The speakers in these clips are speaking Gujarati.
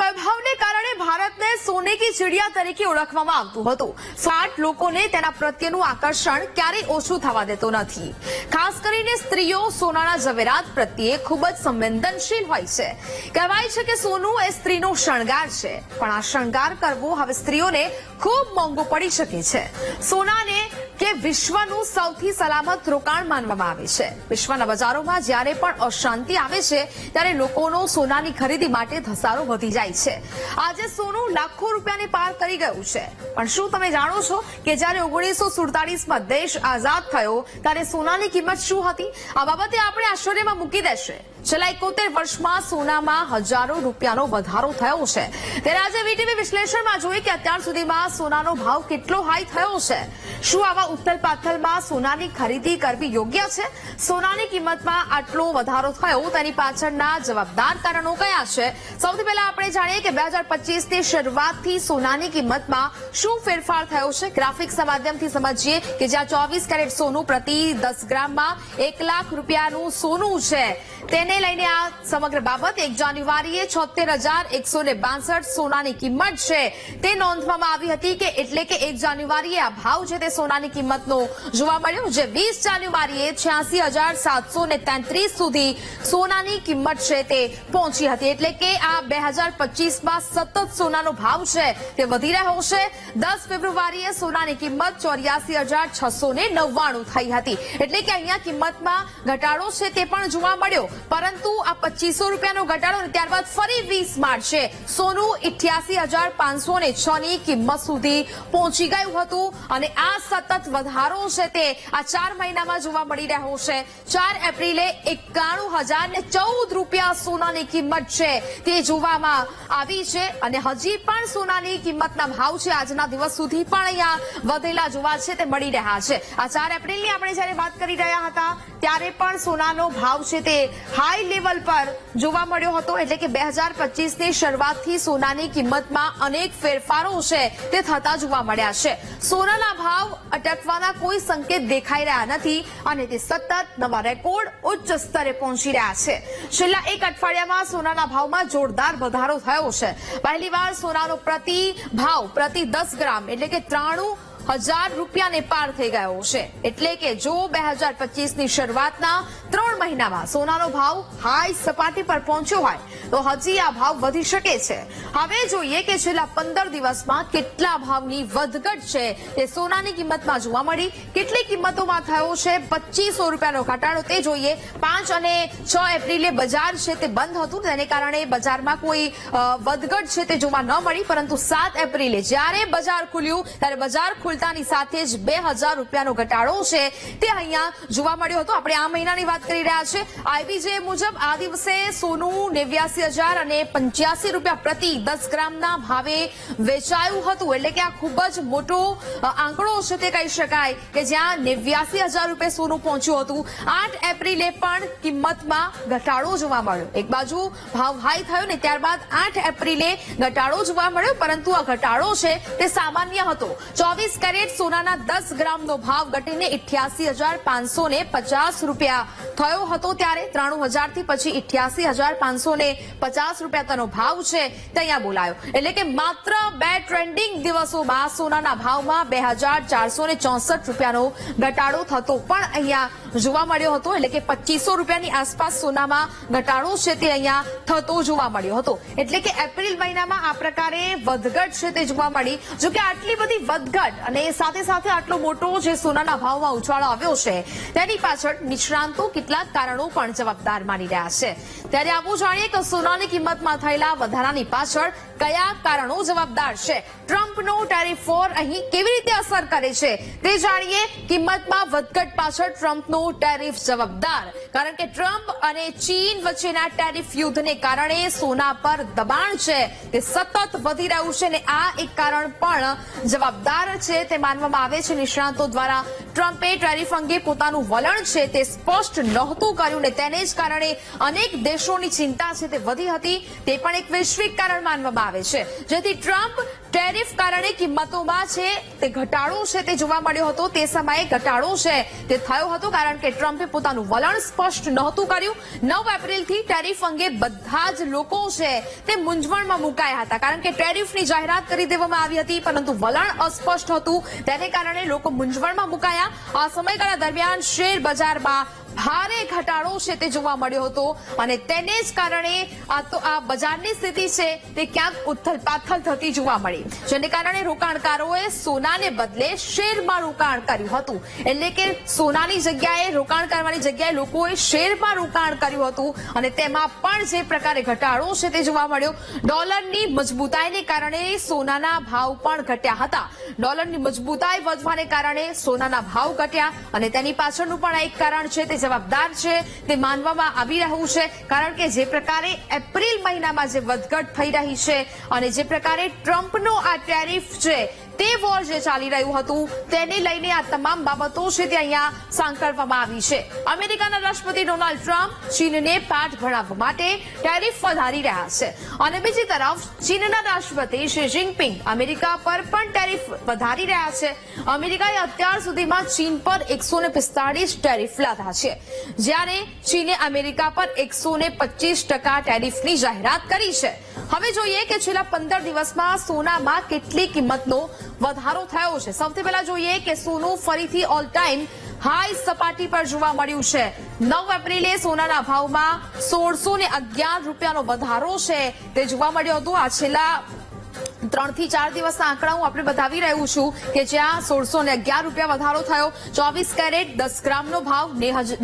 વૈભવને કારણે ભારતને સોને કી ચિડિયા તરીકે ઓળખવામાં આવતું હતું. સ્માર્ટ લોકોને તેના પ્રત્યેનું આકર્ષણ ક્યારેય ઓછું થવા દેતો નથી. ખાસ કરીને સ્ત્રીઓ સોનાના ઝવેરાત પ્રત્યે ખૂબ જ સંવેદનશીલ હોય છે. કહેવાય છે કે સોનું એ સ્ત્રીનો શણગાર છે. પણ આ શણગાર કરવો હવે સ્ત્રીઓને ખૂબ મોંઘું પડી શકે છે. સોનાને કે વિશ્વનું સૌથી સલામત રોકાણ માનવામાં આવે છે. વિશ્વના બજારોમાં જ્યારે પણ અશાંતિ આવે છે, ત્યારે લોકોનો સોનાની ખરીદી માટે ધસારો વધી જાય છે. આજે સોનું લાખો રૂપિયાને પાર કરી ગયું છે. પણ શું તમે જાણો છો કે જ્યારે ઓગણીસો સુડતાલીસમાં દેશ આઝાદ થયો, ત્યારે સોનાની કિંમત શું હતી? આ બાબતે આપણે આશ્ચર્યમાં મૂકી દેશે. છેલ્લા એકોતેર વર્ષમાં સોનામાં હજારો રૂપિયાનો વધારો થયો છે. ત્યારે આજે વીટીવી વિશ્લેષણમાં જોઈએ કે અત્યાર સુધીમાં સોનાનો ભાવ કેટલો હાઈ થયો છે. શું આવા ઉથલ પાથલમાં સોનાની ખરીદી કરવી યોગ્ય છે? સોનાની કિંમતમાં આટલો વધારો થયો, તેની પાછળના જવાબદાર કારણો કયા છે? સૌથી પહેલા આપણે જાણીએ કે બે હજાર પચીસની શરૂઆતથી સોનાની કિંમતમાં શું ફેરફાર થયો છે? ગ્રાફિક્સના માધ્યમથી સમજીએ કે જ્યાં ચોવીસ કેરેટ સોનું પ્રતિ દસ ગ્રામમાં એક લાખ રૂપિયાનું સોનું છે. તેને લઈને આ સમગ્ર બાબત એક જાન્યુઆરીએ છોતેર હજાર એકસો ને બાસઠ સોનાની કિંમત છે. તે નોંધવામાં આવી હતી કે એટલે કે એક જાન્યુઆરીએ આ ભાવ છે તે સોનાની કિંમતનો જોવા મળ્યો, જે વીસ જાન્યુઆરીએ છ્યાસી હજાર સાતસો ને તેત્રીસ સુધી સોનાની કિંમત છે તે પહોંચી હતી. એટલે કે આ બે હજાર પચીસમાં સતત સોનાનો ભાવ છે તે વધી રહ્યો છે. દસ ફેબ્રુઆરીએ સોનાની કિંમત ચોર્યાસી હજાર છસો ને નવ્વાણું થઈ હતી. એટલે કે અહીંયા કિંમતમાં ઘટાડો છે તે પણ જોવા મળ્યો પરંતુ આ પચીસો રૂપિયાનો ઘટાડો અને ત્યારબાદ ફરી વીસ માર્ચે સોનું ઇઠ્યાસી હજાર પાંચસો ને છ ની કિંમત સુધી પહોંચી ગયું હતું અને આ સતત વધારો છે તે આ ચાર મહિનામાં જોવા મળી રહ્યો છે. ચાર એપ્રિલે એકાણું હજાર ને ચૌદ રૂપિયા સોનાની કિંમત છે તે જોવામાં આવી છે અને હજી પણ સોનાની કિંમતના ભાવ છે આજના દિવસ સુધી પણ અહીંયા વધેલા જોવા છે તે મળી રહ્યા છે. આ ચાર એપ્રિલની આપણે જ્યારે વાત કરી રહ્યા હતા, ત્યારે પણ સોનાનો ભાવ છે તે હાઈ લેવલ પર જોવા મળ્યો હતો, એટલે કે બે હજાર પચીસની શરૂઆતથી સોનાની કિંમતમાં અનેક ફેરફારો છે, તે થતા જોવા મળ્યા છે. સોનાના ભાવ અટકવાના કોઈ સંકેત દેખાઈ રહ્યા નથી અને તે સતત નવા રેકોર્ડ ઉચ્ચ સ્તરે પહોંચી રહ્યા છે. છેલ્લા એક અઠવાડિયામાં સોનાના ભાવમાં જોરદાર વધારો થયો છે. પહેલીવાર સોનાનો પ્રતિ ભાવ પ્રતિ દસ ગ્રામ, એટલે કે ત્રાણું હજાર રૂપિયાને પાર થઈ ગયો છે. એટલે કે જો બે હજાર પચીસની શરૂઆતના ત્રણ મહિનામાં સોનાનો ભાવ હાઈ સપાટી પર પહોંચ્યો હોય, તો હજી આ ભાવ વધી શકે છે. હવે જોઈએ કે છેલ્લા પંદર દિવસમાં કેટલા ભાવની વધઘટ છે. તે સોનાની કિંમતમાં જોવા મળી, કેટલી કિંમતોમાં થયો છે? પચીસો રૂપિયાનો ઘટાડો તે જોઈએ. પાંચ અને છ એપ્રિલે બજાર છે તે બંધ હતું, તેને કારણે બજારમાં કોઈ વધઘટ છે તે જોવા ન મળી, પરંતુ સાત એપ્રિલે જ્યારે બજાર ખુલ્યું, ત્યારે બજાર ખુલતાની સાથે જ બે રૂપિયાનો ઘટાડો છે. તે અહીંયા જોવા મળ્યો હતો. આપણે આ મહિનાની વાત કરી રહ્યા છે. આઈબીજે મુજબ આ દિવસે સોનું નેવ્યાસી અને પંચ્યાસી રૂપિયા પ્રતિ દસ ગ્રામના ભાવે વેચાયું હતું. એટલે કે આ ખૂબ જ મોટો આંકડો છે તે કહી શકાય કે જ્યાં નેવ્યાસી હજાર રૂપિયા સોનું પહોંચ્યું હતું. આઠ એપ્રિલે પણ કિંમતમાં ઘટાડો જોવા મળ્યો. એક બાજુ ભાવ હાઈ થયો ને ત્યારબાદ આઠ એપ્રિલે ઘટાડો જોવા મળ્યો, પરંતુ આ ઘટાડો છે તે સામાન્ય હતો. ચોવીસ કેરેટ સોનાના દસ ગ્રામનો ભાવ ઘટીને ઇઠ્યાસી હજાર પાંચસો ને પચાસ રૂપિયા થયો હતો ત્યારે ત્રાણું હજારથી પછી ઇઠ્યાસી હજાર પાંચસો ને પચાસ રૂપિયા તેનો ભાવ છે તે અહીંયા બોલાયો. એટલે કે માત્ર બે ટ્રેન્ડિંગ દિવસોમાં સોનાના ભાવમાં બે હજાર ચારસો ને ચોસઠ રૂપિયાનો ઘટાડો થતો પણ અહીંયા જોવા મળ્યો હતો, એટલે કે પચીસો રૂપિયાની આસપાસ સોનામાં ઘટાડો છે તે અહીંયા થતો જોવા મળ્યો હતો. એટલે કે એપ્રિલ મહિનામાં આ પ્રકારે વધઘટ છે તે જોવા મળી. જો કે આટલી બધી વધઘટ અને સાથે સાથે આટલો મોટો જે સોનાના ભાવમાં ઉછાળો આવ્યો છે, તેની પાછળ નિષ્ણાંતો કેટલાક કારણો પણ જવાબદાર માની રહ્યા છે. ત્યારે આવું જાણીએ કે સોનાની કિંમતમાં થયેલા વધારાની પાછળ કયા કારણો જવાબદાર છે. ટ્રમ્પનો ટેરિફ વોર અહીં કેવી રીતે અસર કરે છે, તે જાણીએ. કિંમતમાં વધઘટ પાછળ ટ્રમ્પનો ટેરિફ જવાબદાર. કારણ કે ટ્રમ્પ અને ચીન વચ્ચેના ટેરિફ યુદ્ધને કારણે સોના પર દબાણ છે. તે સતત વધી રહ્યું છે અને આ એક કારણ પણ જવાબદાર છે તે માનવામાં આવે છે. નિષ્ણાતો દ્વારા ટ્રમ્પે ટેરિફ અંગે પોતાનું વલણ છે તે સ્પષ્ટ નહોતું કર્યું ને તેને જ કારણે અનેક દેશોની ચિંતા છે તે વધી હતી. તે પણ એક વૈશ્વિક કારણ માનવામાં આવે છે. જેથી ટ્રમ્પ ટેરિફ કારણે કિંમતોમાં છે, તે ઘટાડો છે તે જોવા મળ્યો હતો. તે સમયે ઘટાડો છે તે થયો હતો કારણ કે ટ્રમ્પે પોતાનું વલણ સ્પષ્ટ નહોતું કર્યું. નવ એપ્રિલથી ટેરિફ અંગે બધા જ લોકો છે તે મૂંઝવણમાં મુકાયા હતા. કારણ કે ટેરિફની જાહેરાત કરી દેવામાં આવી હતી, પરંતુ વલણ અસ્પષ્ટ હતું. તેને કારણે લોકો મૂંઝવણમાં મુકાયા. આ સમયગાળા દરમિયાન શેર બજારમાં ભારે ઘટાડો છે તે જોવા મળ્યો હતો અને તેને જ કારણે આ બજારની સ્થિતિ છે તે ક્યાંક ઉથલ પાથલ થતી જોવા મળી. જેને કારણે રોકાણકારોએ સોનાને બદલે શેરમાં રોકાણ કર્યું હતું. એટલે કે સોનાની જગ્યાએ રોકાણ કરવાની જગ્યાએ લોકોએ શેરમાં રોકાણ કર્યું હતું અને તેમાં પણ જે પ્રકારે ઘટાડો છે તે જોવા મળ્યો. ડોલરની મજબૂતાઈને કારણે સોનાના ભાવ પણ ઘટ્યા હતા. ડોલરની મજબૂતાઈ વધવાને કારણે સોનાના ભાવ ઘટ્યા અને તેની પાછળનું પણ એક કારણ છે તે જવાબદાર છે, તે માનવામાં આવી રહ્યું છે, કારણ કે જે પ્રકારે એપ્રિલ મહિનામાં જે વધઘટ થઈ રહી છે અને જે પ્રકારે ટ્રમ્પનો આ ટેરિફ છે તે વોર જે ચાલી રહ્યું હતું, તેને લઈને આ તમામ બાબતો છે તે અહીંયા સાંકળવામાં આવી છે. અમેરિકાના રાષ્ટ્રપતિ ડોનાલ્ડ ટ્રમ્પ ચીનને પાઠ ભણાવવા માટે ટેરિફ વધારી રહ્યા છે. અને બીજી તરફ, ચીનના રાષ્ટ્રપતિ શી જિનપિંગ અમેરિકા પર પણ ટેરિફ વધારી રહ્યા છે. અમેરિકાએ અત્યાર સુધીમાં ચીન પર એકસો ને પિસ્તાળીસ ટેરિફ લાદા છે. જ્યારે ચીને અમેરિકા પર એકસો ટકા ટેરિફની જાહેરાત કરી છે. હવે જોઈએ કે છેલ્લા પંદર દિવસમાં સોનામાં કેટલી કિંમતનો વધારો થયો છે. સૌથી પહેલા જોઈએ કે સોનું ફરીથી ઓલ ટાઈમ હાઈ સપાટી પર જોવા મળ્યું છે. નવ એપ્રિલે સોનાના ભાવમાં સોળસો ને અગિયાર રૂપિયાનો વધારો છે. તે જોવા મળ્યો હતો. આ છેલ્લા ત્રણથી ચાર દિવસના આંકડા હું આપણે બતાવી રહ્યું છું કે જ્યાં સોળસો ને અગિયાર રૂપિયા વધારો થયો. ચોવીસ કેરેટ, દસ ગ્રામનો ભાવ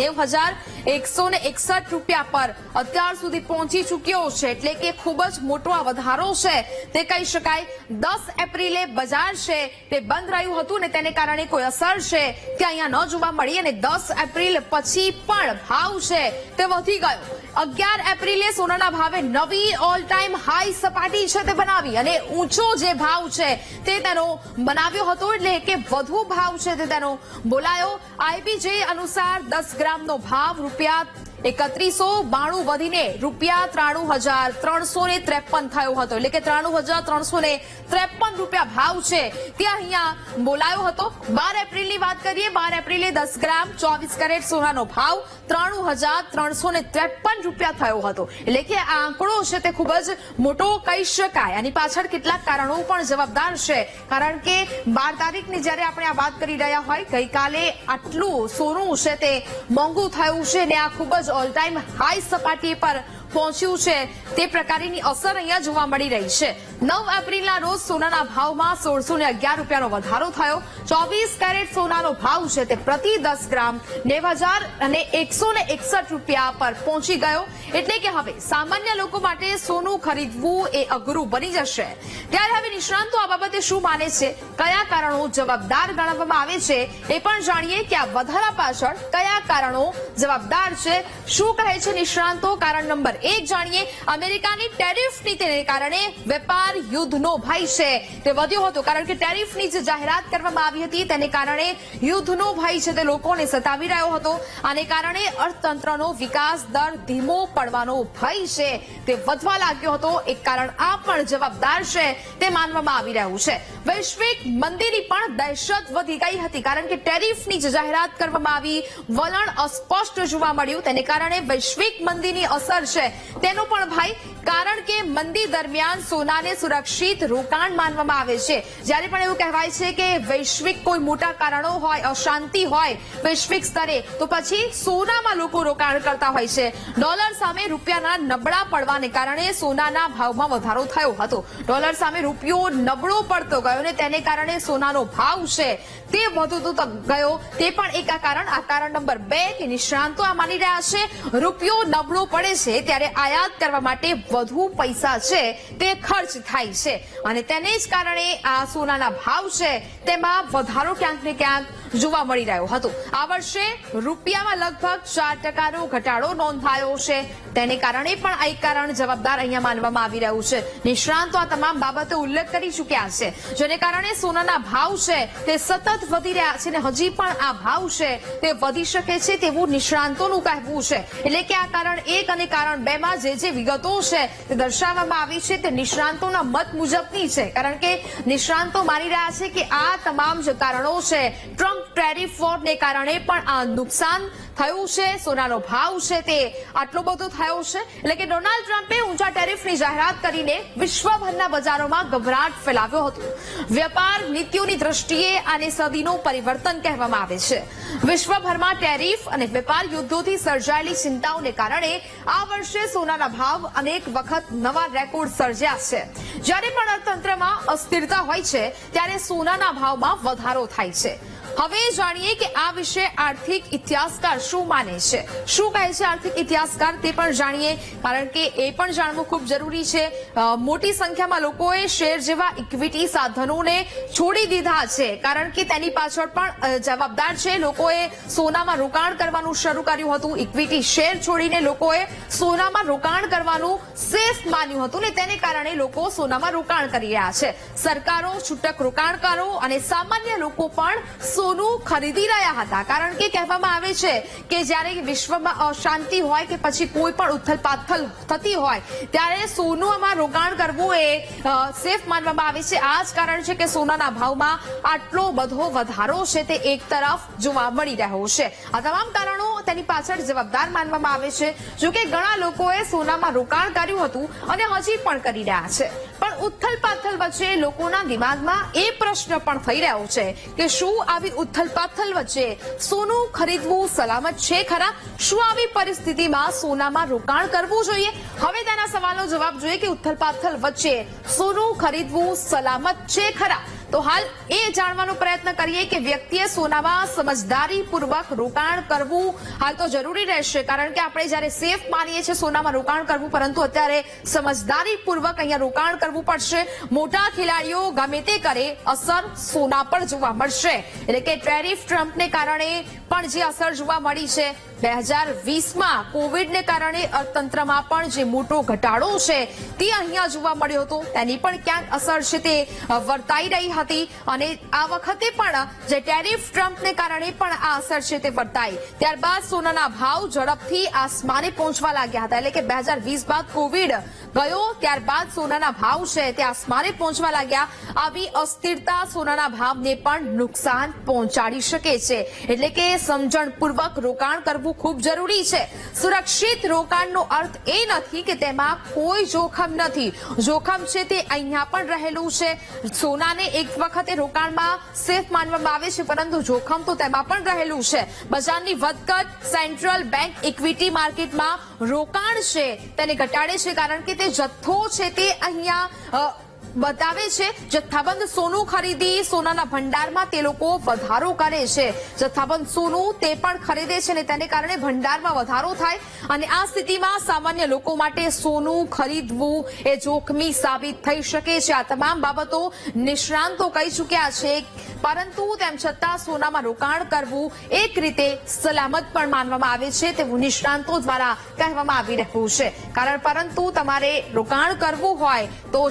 નેવ હજાર એકસો ને એકસઠ રૂપિયા પર અત્યાર સુધી પહોંચી ચૂક્યો છે. એટલે કે ખૂબ જ મોટો આ વધારો છે. તે કહી શકાય દસ એપ્રિલે બજાર છે. તે બંધ રહ્યું હતું ને તેને કારણે કોઈ અસર છે તે અહીંયા ન જોવા મળી અને દસ એપ્રિલ પછી પણ ભાવ છે તે વધી ગયો. અગિયાર એપ્રિલે સોનાના ભાવે નવી ઓલ ટાઈમ હાઈ સપાટી છે તે બનાવી અને ઊંચો જે ભાવ છે તે તેનો બનાવ્યો હતો એટલે કે વધુ ભાવ છે તે તેનો. બોલાયો. આઈબીજે અનુસાર દસ ગ્રામનો ભાવ રૂપિયા એકત્રીસો બાણું વધીને રૂપિયા ત્રાણું હજાર ત્રણસો ને ત્રેપન થયો હતો. એટલે કે ત્રાણું હજાર ત્રણસો ને ત્રેપન રૂપિયા ભાવ છે. તે અહીંયા બોલાયો હતો. બાર એપ્રિલની વાત કરીએ, બાર એપ્રિલે દસ ગ્રામ ચોવીસ કેરેટ સોનાનો ભાવ ત્રાણું હજાર ત્રણસો ને ત્રેપન રૂપિયા થયો હતો. એટલે કે આ આંકડો છે તે ખૂબ જ મોટો કહી શકાય. આની પાછળ કેટલાક કારણો પણ જવાબદાર છે. કારણ કે બાર તારીખની જ્યારે આપણે આ વાત કરી રહ્યા હોય, ગઈકાલે આટલું સોનું છે તે મોંઘું થયું છે ને આ ખૂબ જ ઓલ ટાઈમ હાઈ સપાટી પર પહોંચ્યું છે. તે પ્રકારની અસર અહીંયા જોવા મળી રહી છે. નવ એપ્રિલના રોજ સોનાના ભાવમાં સોળસો ને અગિયાર રૂપિયાનો વધારો થયો. ચોવીસ કેરેટ સોનાનો ભાવ છે તે પ્રતિ દસ ગ્રામ નેવ હજાર અને એકસો ને એકસઠ રૂપિયા પર પહોંચી ગયો. એટલે કે હવે સામાન્ય લોકો માટે સોનું ખરીદવું એ અઘરું બની જશે. ત્યારે હવે નિષ્ણાંતો આ બાબતે શું માને છે? કયા કારણો જવાબદાર ગણવામાં આવે છે? એ પણ જાણીએ કે આ વધારા પાછળ કયા કારણો જવાબદાર છે? શું કહે છે નિષ્ણાંતો? કારણ નંબર એક જાણીએ. અમેરિકાની ટેરિફ નીતિને કારણે વેપાર યુદ્ધનો ભય છે તે વધ્યો હતો કારણ કે ટેરિફની જે જાહેરાત કરવામાં આવી હતી તેને કારણે યુદ્ધનો ભય છે તે લોકોને સતાવી રહ્યો હતો. આને કારણે અર્થતંત્રનો વિકાસ દર ધીમો પડવાનો ભય છે તે વધવા લાગ્યો હતો. એક કારણ આ પણ જવાબદાર છે તે માનવામાં આવી રહ્યું છે. વૈશ્વિક મંદીની પણ દહેશત વધી ગઈ હતી કારણ કે ટેરિફની જે જાહેરાત કરવામાં આવી વલણ અસ્પષ્ટ જોવા મળ્યું. તેને કારણે વૈશ્વિક મંદીની અસર છે. તેનો પણ ભય કારણ કે મંદી દરમિયાન સોનાને સુરક્ષિત રોકાણ માનવામાં આવે છે. જ્યારે પણ એવું કહેવાય છે કે વૈશ્વિક કોઈ મોટા કારણો હોય, અશાંતિ હોય વૈશ્વિક સ્તરે, તો પછી સોનામાં લોકો રોકાણ કરતા હોય છે. ડોલર સામે રૂપિયાના નબળા પડવાને કારણે સોનાના ભાવમાં વધારો થયો હતો. ડોલર સામે રૂપિયો નબળો પડતો ગયો અને તેને કારણે સોનાનો ભાવ છે તે વધતો ગયો. તે પણ એક આ કારણ. આ કારણ નંબર બે કે નિષ્ણાંતો આ માની રહ્યા છે. રૂપિયો નબળો પડે છે ત્યારે આયાત કરવા માટે વધુ પૈસા છે તે ખર્ચ થાય છે. અને તેને જ કારણે આ સોનાના ભાવ છે. તેમાં વધારો ક્યાંક ને ક્યાંક જોવા મળી રહ્યો હતો. આ વર્ષે રૂપિયામાં લગભગ ચાર ટકાનો ઘટાડો નોંધાયો છે. તેને કારણે પણ આ કારણ જવાબદાર અહીંયા માનવામાં આવી રહ્યું છે. નિષ્ણાંતો આ તમામ બાબતો ઉલ્લેખ કરી ચૂક્યા છે. જેને કારણે સોનાના ભાવ છે તે સતત વધી રહ્યા છે અને હજી પણ આ ભાવ છે તે વધી શકે છે તેવું નિષ્ણાંતોનું કહેવું છે. એટલે કે આ કારણ એક અને કારણ બે માં જે જે વિગતો છે તે દર્શાવવામાં આવી છે તે નિષ્ણાંતોના મત મુજબની છે. કારણ કે નિષ્ણાંતો માની રહ્યા છે કે આ તમામ જે કારણો છે. ટ્રમ્પ ટેરિફ વોરને કારણે પણ આ નુકસાન થયું છે. સોનાનો ભાવ છે તે આટલો બધો થયો છે. એટલે કે ડોનાલ્ડ ટ્રમ્પે ઊંચા ટેરિફની જાહેરાત કરીને વિશ્વભરના બજારોમાં ગભરાટ ફેલાવ્યો હતો. વેપાર નીતિઓની દ્રષ્ટિએ આને સદીનું પરિવર્તન કહેવામાં આવે છે. વિશ્વભરમાં ટેરિફ અને વેપાર યુદ્ધોથી સર્જાયેલી ચિંતાઓને કારણે આ વર્ષે સોનાના ભાવ અનેક વખત નવા રેકોર્ડ સર્જ્યા છે. જ્યારે પણ અર્થતંત્રમાં અસ્થિરતા હોય છે, ત્યારે સોનાના ભાવમાં વધારો થાય છે. હવે જાણીએ કે આ વિશે આર્થિક ઇતિહાસકાર શું માને છે? શું કહે છે આર્થિક ઇતિહાસકાર તે પણ જાણીએ, કારણ કે એ પણ જાણવું ખૂબ જરૂરી છે. મોટી સંખ્યામાં લોકોએ શેર જેવા ઇક્વિટી સાધનોને છોડી દીધા છે, કારણ કે તેની પાછળ પણ જવાબદાર છે. લોકોએ સોનામાં રોકાણ કરવાનું શરૂ કર્યું હતું. ઇક્વિટી શેર છોડીને લોકોએ સોનામાં રોકાણ કરવાનું સેફ માન્યું હતું ને તેને કારણે લોકો સોનામાં રોકાણ કરી રહ્યા છે. સરકારો, છૂટક રોકાણકારો અને સામાન્ય લોકો પણ સોનું ખરીદી રહ્યા હતા. કારણ કે કહેવામાં આવે છે કે જ્યારે વિશ્વમાં અશાંતિ હોય કે પછી કોઈ પણ ઉથલ પાથલ થતી હોય, ત્યારે સોનામાં રોકાણ કરવું એ સેફ માનવામાં આવે છે. આ જ કારણ છે કે સોનાના ભાવમાં આટલો બધો વધારો છે તે એક તરફ જોવા મળી રહ્યો છે. આ તમામ કારણો તેની પાછળ જવાબદાર માનવામાં આવે છે. જોકે ઘણા લોકોએ સોનામાં રોકાણ કર્યું હતું અને હજી પણ કરી રહ્યા છે. પણ ઉથલ પાથલ વચ્ચે લોકોના દિમાગમાં એ પ્રશ્ન પણ થઈ રહ્યો છે કે શું આવી ઉથલ પાથલ વચ્ચે સોનું ખરીદવું સલામત છે ખરા? શું આવી પરિસ્થિતિમાં સોનામાં રોકાણ કરવું જોઈએ? હવે તેના સવાલનો જવાબ જોઈએ કે ઉથલ પાથલ વચ્ચે સોનું ખરીદવું સલામત છે ખરા? તો હાલ એ જાણવાનો પ્રયત્ન કરીએ કે વ્યક્તિએ સોનામાં સમજદારી પૂર્વક રોકાણ કરવું હાલ તો જરૂરી રહેશે, કારણ કે આપણે જ્યારે સેફ માનીએ છીએ સોનામાં રોકાણ કરવું, પરંતુ અત્યારે સમજદારી પૂર્વક અહીંયા રોકાણ કરવું પડશે. મોટા ખેલાડીઓ ગમે તે કરે, અસર સોના પર જોવા મળશે. એટલે કે ટેરિફ ટ્રમ્પને કારણે પણ જે અસર જોવા મળી છે બે હજાર વીસમાં કોવિડને કારણે અર્થતંત્રમાં પણ જે મોટો ઘટાડો છે, તે અહીંયા જોવા મળ્યો હતો. તેની પણ ક્યાંક અસર છે તે વર્તાઈ રહી હતી અને આ વખતે પણ જે ટેરિફ ટ્રમ્પને કારણે પણ આ અસર છે તે વર્તાઈ. ત્યારબાદ સોનાના ભાવ ઝડપથી આસમાને પહોંચવા લાગ્યા હતા. એટલે કે બે હજાર વીસ બાદ કોવિડ ગયો, ત્યારબાદ સોનાના ભાવ છે તે આસમાને પહોંચવા લાગ્યા. આવી અસ્થિરતા સોનાના ભાવને પણ નુકસાન પહોંચાડી શકે છે. એટલે કે સમજણપૂર્વક રોકાણ કરવું ખૂબ જરૂરી છે. સુરક્ષિત રોકાણનો અર્થ એ નથી કે તેમાં કોઈ જોખમ નથી. જોખમ છે તે અહીંયા પણ રહેલું છે. સોનાને એક વખતે રોકાણમાં સેફ માનવામાં આવે છે, પરંતુ જોખમ તો તેમાં પણ રહેલું છે. બજારની વધઘટ સેન્ટ્રલ બેંક ઇક્વિટી માર્કેટમાં રોકાણ છે, તેને ઘટાડે છે કારણ કે તે જથ્થો છે તે અહીંયા બતાવે છે, જથ્થાબંધ સોનું ખરીદી, સોનાના ભંડારમાં તે લોકો વધારો કરે છે. જથ્થાબંધ સોનું તે પણ ખરીદે છે અને તેને કારણે ભંડારમાં વધારો થાય. અને આ સ્થિતિમાં સામાન્ય લોકો માટે સોનું ખરીદવું એ જોખમી સાબિત થઈ શકે છે. આ તમામ બાબતો નિષ્ણાંતો કહી ચૂક્યા છે. પરંતુ તેમ છતાં સોનામાં રોકાણ કરવું એક રીતે સલામત પણ માનવામાં આવે છે તેવું નિષ્ણાંતો દ્વારા કહેવામાં આવી રહ્યું છે. કારણ પરંતુ તમારે રોકાણ કરવું હોય તો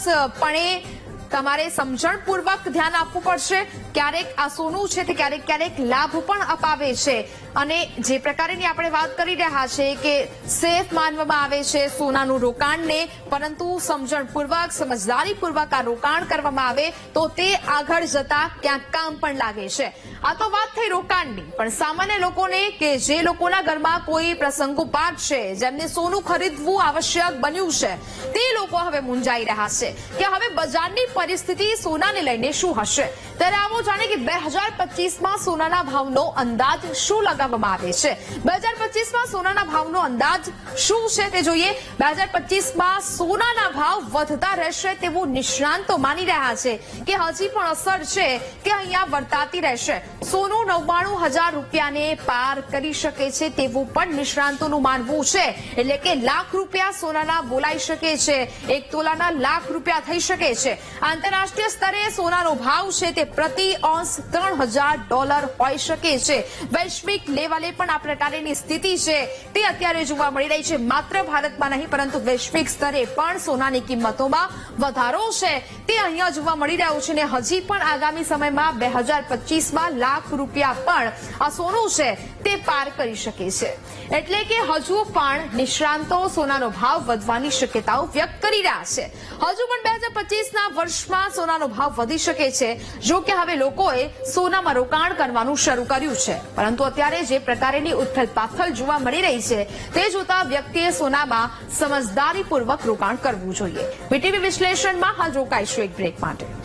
ચોક્કસપણે તમારે સમજણપૂર્વક ધ્યાન આપવું પડશે. ક્યારેક આ સોનું છે તે ક્યારેક ક્યારેક લાભ પણ અપાવે છે. અને જે પ્રકારેની આપણે વાત કરી રહ્યા છે કે સેફ માનવામાં આવે છે સોનાનું રોકાણને, પરંતુ સમજણપૂર્વક, સમજદારીપૂર્વક આ રોકાણ કરવામાં આવે તો તે આગળ જતા ક્યાંક કામ પણ લાગે છે. આ તો વાત થઈ રોકાણની, પણ સામાન્ય લોકોને કે જે લોકોના ઘરમાં કોઈ પ્રસંગોપાત છે, જેમને સોનું ખરીદવું આવશ્યક બન્યું છે, તે લોકો હવે મુંજાઈ રહ્યા છે કે હવે બજારની પરિસ્થિતિ સોનાને લઈને શું હશે? ત્યારે આવો જાણે કે બે હજાર પચીસમાં સોનાના ભાવનો અંદાજ શું લગાવવામાં આવે છે? બે હજાર પચીસમાં સોનાના ભાવનો અંદાજ શું છે તે જોઈએ. બે હજાર પચીસમાં સોનાના ભાવ વધતા રહેશે તેવું નિષ્ણાંતો માની રહ્યા છે કે હજી પણ અસર છે તે અહીંયા વર્તાતી રહેશે. સોનું નવ્વાણું હજાર રૂપિયાને પાર કરી શકે છે તેવું પણ નિષ્ણાંતોનું માનવું છે. એટલે કે લાખ રૂપિયા સોનાના બોલાઈ શકે છે. એક તોલાના લાખ રૂપિયા થઈ શકે છે. આંતરરાષ્ટ્રીય સ્તરે સોનાનો ભાવ છે તે પ્રતિ પ્રતિ ઓન્સ ત્રણ હજાર ડોલર હોઈ શકે છે. વૈશ્વિક લેવલે પણ આ પ્રકારની સ્થિતિ છે. તે અત્યારે જોવા મળી રહી છે. માત્ર ભારતમાં નહીં, પરંતુ વૈશ્વિક સ્તરે પણ સોનાની કિંમતોમાં વધારો છે. તે અહીંયા જોવા મળી રહ્યો છે ને હજી પણ આગામી સમયમાં બે હજાર પચીસમાં લાખ રૂપિયા પણ આ સોનું છે તે પાર કરી શકે છે. એટલે કે હજુ પણ નિષ્ણાંતો સોનાનો ભાવ વધવાની શક્યતાઓ વ્યક્ત કરી રહ્યા છે. હજુ પણ બે હજાર પચીસના વર્ષમાં સોનાનો ભાવ વધી શકે છે. જો કે હવે લોકોએ સોનામાં રોકાણ કરવાનું શરૂ કર્યું છે. પરંતુ અત્યારે જે પ્રકારની ઉથલ પાથલ જોવા મળી રહી છે, તે જોતા વ્યક્તિએ સોનામાં સમજદારીપૂર્વક રોકાણ કરવું જોઈએ. વીટીવી વિશ્લેષણમાં હાલ રોકાઈશું એક બ્રેક માટે.